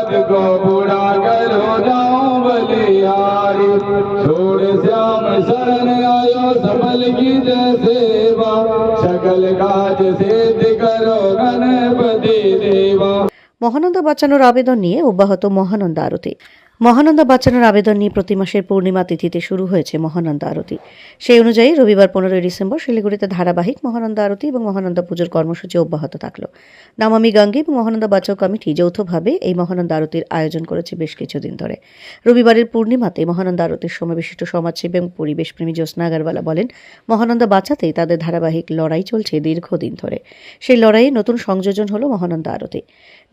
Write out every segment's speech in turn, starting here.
मूरत को बुरा करो जाऊं बलिहारी छोड़ श्याम शरण आयो सबल की जय सेवा सकल काज सिद्ध करो गणपति देवा মহানন্দা বাঁচানোর আবেদন নিয়ে অব্যাহত মহানন্দা আরতি মহানন্দা বাঁচানোর আবেদন নিয়ে প্রতি মাসের পূর্ণিমা তিথিতে শুরু হয়েছে মহানন্দা আরতি। সেই অনুযায়ী রবিবার পনেরোই ডিসেম্বর শিলিগুড়িতে ধারাবাহিক মহানন্দা আরতি এবং মহানন্দা পুজোর কর্মসূচি অব্যাহত থাকল। নামামি গাঙ্গি এবং মহানন্দা বাঁচাও কমিটি যৌথভাবে এই মহানন্দা আরতির আয়োজন করেছে বেশ কিছুদিন ধরে। রবিবারের পূর্ণিমাতে মহানন্দা আরতির সময় বিশিষ্ট সমাজসেবী এবং পরিবেশপ্রেমী জ্যোৎস্না আগারওয়ালা বলেন, মহানন্দা বাঁচাতেই তাদের ধারাবাহিক লড়াই চলছে দীর্ঘদিন ধরে। সেই লড়াইয়ে নতুন সংযোজন হল মহানন্দা আরতি।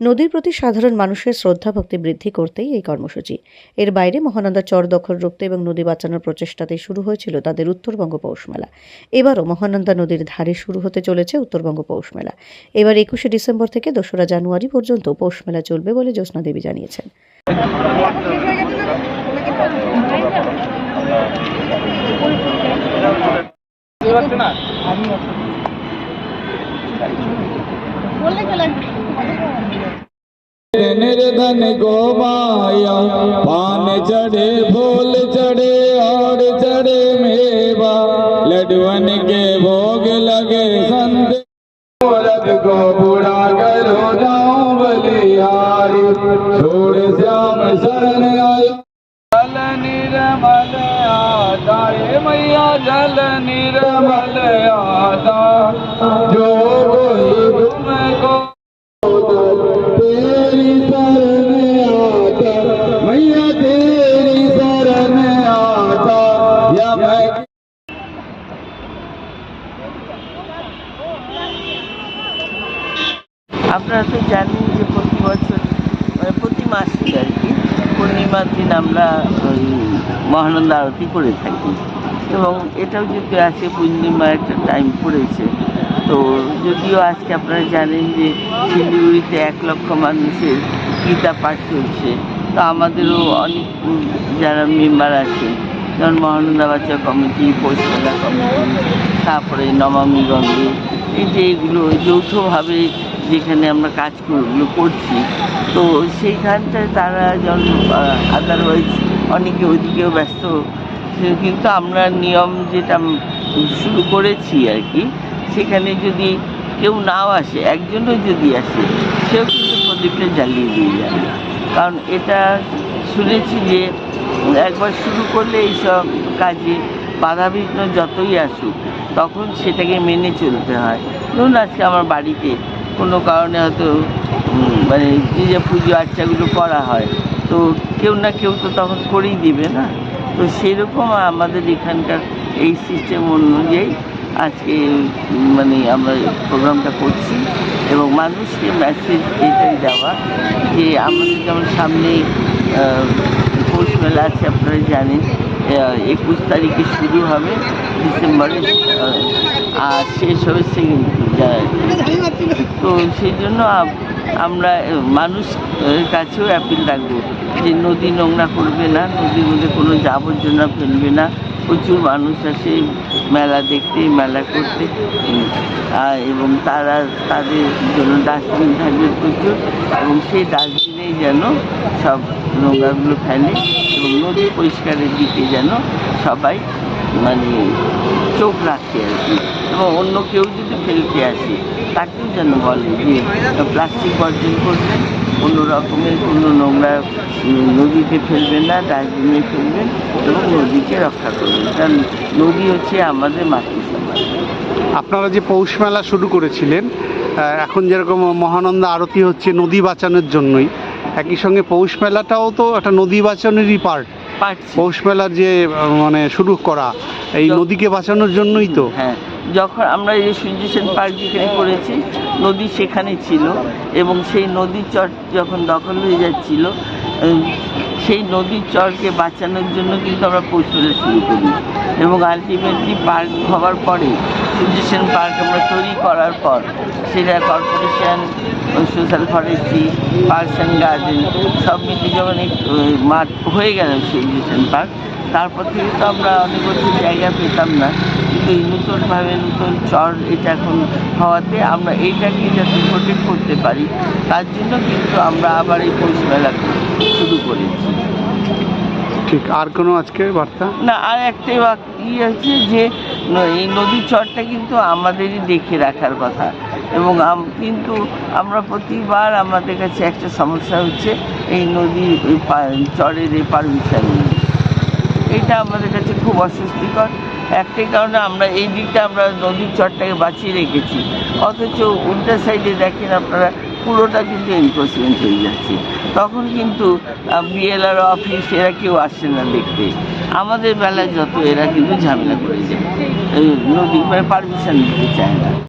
নদীর প্রতি সাধারণ মানুষের শ্রদ্ধা ভক্তি বৃদ্ধি করতেই এই কর্মসূচি। এর বাইরে মহানন্দা চর দখল রুখতে এবং নদী বাঁচানোর প্রচেষ্টাতেই শুরু হয়েছিল তাদের উত্তরবঙ্গ পৌষ মেলা। এবারও মহানন্দা নদীর ধারে শুরু হতে চলেছে উত্তরবঙ্গ পৌষ মেলা। এবার একুশে ডিসেম্বর থেকে দোসরা জানুয়ারি পর্যন্ত পৌষ মেলা চলবে বলে জ্যোৎস্না দেবী জানিয়েছেন। निर्धन को माया, पान चढ़े, फूल चढ़े और चढ़े मेवा। लडुअन के भोग लगे संत। को बुरा करो जाऊँ बलिहारी छोड़ श्याम शरण आयो जल निर्मल आता हे मैया, जल निर्मल आता जो আপনারা তো জানেন যে প্রতি বছর মানে প্রতি মাসে আর কি, পূর্ণিমার দিন আমরা ওই মহানন্দা আরতি করে থাকি। এবং এটাও যদি আজকে পূর্ণিমা একটা টাইম পড়েছে, তো যদিও আজকে আপনারা জানেন যে শিলিগুড়িতে এক লক্ষ মানুষের গীতা পাঠ চলছে, তো আমাদেরও অনেক যারা মেম্বার আছেন যেমন মহানন্দা বাচ্চা কমিটি পৌষমেলা কমিটি, তারপরে নমামি গঙ্গে এই যে এগুলো যৌথভাবে যেখানে আমরা কাজগুলো করছি, তো সেইখানটায় তারা যেমন আদারওয়াইজ অনেকে ওইদিকেও ব্যস্ত। কিন্তু আমরা নিয়ম যেটা শুরু করেছি আর কি, সেখানে যদি কেউ নাও আসে, একজনও যদি আসে, সেও কিন্তু প্রদীপটা জ্বালিয়ে দিয়ে যাবে। কারণ এটা শুনেছি যে একবার শুরু করলে এইসব কাজে বাধাবিঘ্ন যতই আসুক, তখন সেটাকে মেনে চলতে হয়। ধরুন আজকে আমার বাড়িতে কোনো কারণে হয়তো মানে যে যে পুজো আর্চাগুলো করা হয়, তো কেউ না কেউ তো তখন করেই দিবে না? তো সেরকম আমাদের এখানকার এই সিস্টেম অনুযায়ী আজকে মানে আমরা প্রোগ্রামটা করছি এবং মানুষকে মেসেজ এটাই দেওয়া যে আমাদের যেমন সামনে পৌষ মেলা আছে, আপনারা জানেন। একুশ তারিখে শুরু হবে ডিসেম্বরে আর শেষ হবে তো সেই জন্য আমরা মানুষের কাছেও অ্যাপিল রাখব যে নদী নোংরা করবে না, নদীর মধ্যে কোনো আবর্জনা ফেলবে না। প্রচুর মানুষ আসে মেলা দেখতে, মেলা করতে। এবং তারা তাদের জন্য ডাস্টবিন থাকবে প্রচুর। এবং সেই ডাস্টবিনেই যেন সব নোংরাগুলো ফেলে এবং নদী পরিষ্কারের দিকে যেন সবাই মানে চোখ রাখে আর কি। এবং অন্য কেউ যদি ফেলতে আসে, তাকেও যেন বলে যে, প্লাস্টিক বর্জন করবেন কোনো রকমের কোনো নোংরা নদীতে ফেলবেন না, ডাস্টবিনে ফেলবেন এবং নদীকে রক্ষা করবেন। কারণ নদী হচ্ছে আমাদের মাতৃসভা আপনারা যে পৌষ মেলা শুরু করেছিলেন এখন যেরকম মহানন্দা আরতি হচ্ছে নদী বাঁচানোর জন্যই একই সঙ্গে পৌষ মেলাটাও তো একটা নদী বাঁচানোরই পার্ট পৌষ মেলার যে মানে শুরু করা এই নদীকে বাঁচানোর জন্যই তো। হ্যাঁ যখন আমরা এই সূর্য সেন পার্ক যেখানে করেছি নদী সেখানে ছিল এবং সেই নদীর চট যখন দখল হয়ে যাচ্ছিল সেই নদীর চরকে বাঁচানোর জন্য কিন্তু আমরা পৌঁছলে শুরু করি। এবং আলটিমেটলি পার্ক হওয়ার পরে সূর্য সেন পার্ক আমরা তৈরি করার পর সেটা corporation social forestry parks and garden সব মিলিয়ে যখন মাঠ হয়ে গেল সূর্য সেন পার্ক তারপর থেকে তো আমরা অনেক বছর জায়গা পেতাম না। কিন্তু এই নতুনভাবে নতুন চর এটা এখন হওয়াতে আমরা এইটাকে যাতে প্রোটেক্ট করতে পারি, তার জন্য কিন্তু আমরা আবার এই পৌষ মেলা শুরু ঠিক আর কোনো আজকে বার্তা? না আর একটাই ই আছে যে এই নদীর চরটা কিন্তু আমাদেরই দেখে রাখার কথা। এবং কিন্তু আমরা প্রতিবার আমাদের কাছে একটা সমস্যা হচ্ছে এই নদীর চরের এই পারমিশন নিয়ে। এটা আমাদের কাছে খুব অস্বস্তিকর। একটাই কারণে আমরা এই দিকটা আমরা নদীর চরটাকে বাঁচিয়ে রেখেছি। অথচ উল্টা সাইডে দেখেন আপনারা পুরোটা কিন্তু এনক্রোচমেন্ট হয়ে যাচ্ছে। তখন কিন্তু বিএলআর অফিস এরা কেউ আসছে না দেখতে। আমাদের বেলায় যত, এরা কিন্তু ঝামেলা করে যায় নদী পারমিশন দিতে চায় না।